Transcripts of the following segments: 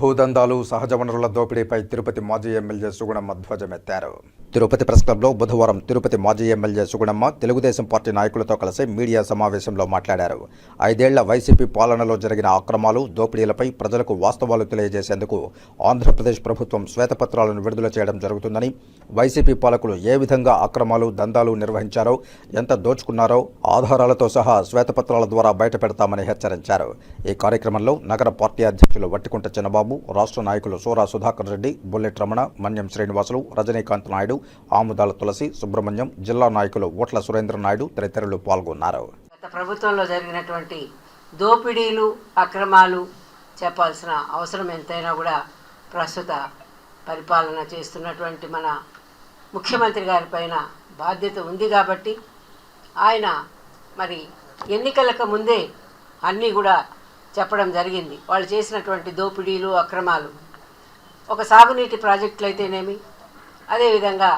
భూదందాలు సహజ వనరుల దోపిడీపై తిరుపతి మాజీ ఎమ్మెల్యే సుగుణమ్మ ధ్వజమెత్తారు. తిరుపతి ప్రెస్ క్లబ్లో బుధవారం తిరుపతి మాజీ ఎమ్మెల్యే సుగుణమ్మ తెలుగుదేశం పార్టీ నాయకులతో కలిసి మీడియా సమావేశంలో మాట్లాడారు. ఐదేళ్ళ వైసీపీ పాలనలో జరిగిన అక్రమాలు దోపిడీలపై ప్రజలకు వాస్తవాలు తెలియజేసేందుకు ఆంధ్రప్రదేశ్ ప్రభుత్వం శ్వేతపత్రాలను విడుదల చేయడం జరుగుతుందని వైసీపీ పాలకులు ఏ విధంగా అక్రమాలు దందాలు నిర్వహించారో ఎంత దోచుకున్నారో ఆధారాలతో సహా శ్వేతపత్రాల ద్వారా బయటపెడతామని హెచ్చరించారు. ఈ కార్యక్రమంలో నగర పార్టీ అధ్యక్షులు వట్టికుంట చిన్నబాబు రాష్ట్ర నాయకులు సూరా సుధాకర్ రెడ్డి బుల్లెట్ రమణ మన్యం శ్రీనివాసులు రజనీకాంత్ నాయుడు ఆముదాల తులసి సుబ్రహ్మణ్యం జిల్లా నాయకులు ఓట్ల సురేంద్ర నాయుడు తదితరులు పాల్గొన్నారు. గత ప్రభుత్వంలో జరిగినటువంటి దోపిడీలు అక్రమాలు చెప్పాల్సిన అవసరం ఎంతైనా కూడా ప్రస్తుత పరిపాలన చేస్తున్నటువంటి మన ముఖ్యమంత్రి గారి పైన బాధ్యత ఉంది కాబట్టి ఆయన మరి ఎన్నికలకు ముందే అన్నీ కూడా చెప్పడం జరిగింది. వాళ్ళు చేసినటువంటి దోపిడీలు అక్రమాలు. ఒక సాగునీటి ప్రాజెక్టులు అయితేనేమి అదేవిధంగా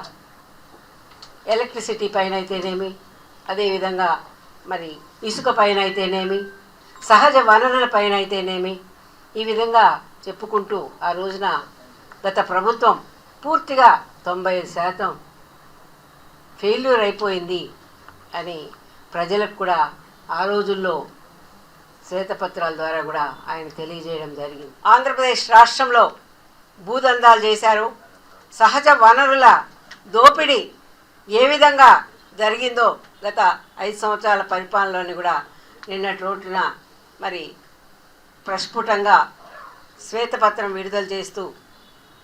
ఎలక్ట్రిసిటీ పైన అయితేనేమి అదేవిధంగా మరి ఇసుక పైన అయితేనేమి సహజ వనరుల పైన అయితేనేమి ఈ విధంగా చెప్పుకుంటూ ఆ రోజున గత ప్రభుత్వం పూర్తిగా తొంభై శాతం ఫెయిల్యూర్ అయిపోయింది అని ప్రజలకు కూడా ఆ రోజుల్లో శ్వేతపత్రాల ద్వారా కూడా ఆయన తెలియజేయడం జరిగింది. ఆంధ్రప్రదేశ్ రాష్ట్రంలో భూదందాలు చేశారు. సహజ వనరుల దోపిడీ ఏ విధంగా జరిగిందో గత ఐదు సంవత్సరాల పరిపాలనలోని కూడా నిన్నటి రోజున మరి ప్రస్ఫుటంగా శ్వేతపత్రం విడుదల చేస్తూ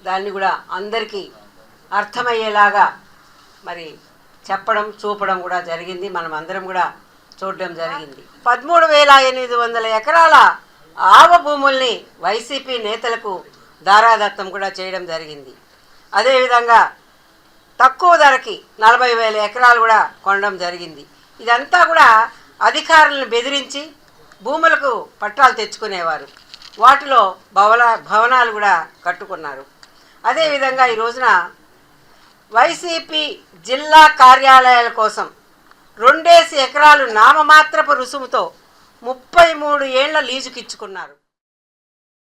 దాన్ని కూడా అందరికీ అర్థమయ్యేలాగా మరి చెప్పడం చూపడం కూడా జరిగింది. మనం అందరం కూడా చూడడం జరిగింది. పదమూడు వేల ఎనిమిది వందల ఎకరాల ఆవ భూముల్ని వైసీపీ నేతలకు దారాదత్తం కూడా చేయడం జరిగింది. అదేవిధంగా తక్కువ ధరకి నలభై వేల ఎకరాలు కూడా కొనడం జరిగింది. ఇదంతా కూడా అధికారులను బెదిరించి భూములకు పట్టాలు తెచ్చుకునేవారు. వాటిలో భవన భవనాలు కూడా కట్టుకున్నారు. అదేవిధంగా ఈ రోజున వైసీపీ జిల్లా కార్యాలయాల కోసం రెండేసి ఎకరాలు నామమాత్రపు రుసుముతో ముప్పై మూడు ఏళ్ళ లీజుకిచ్చుకున్నారు.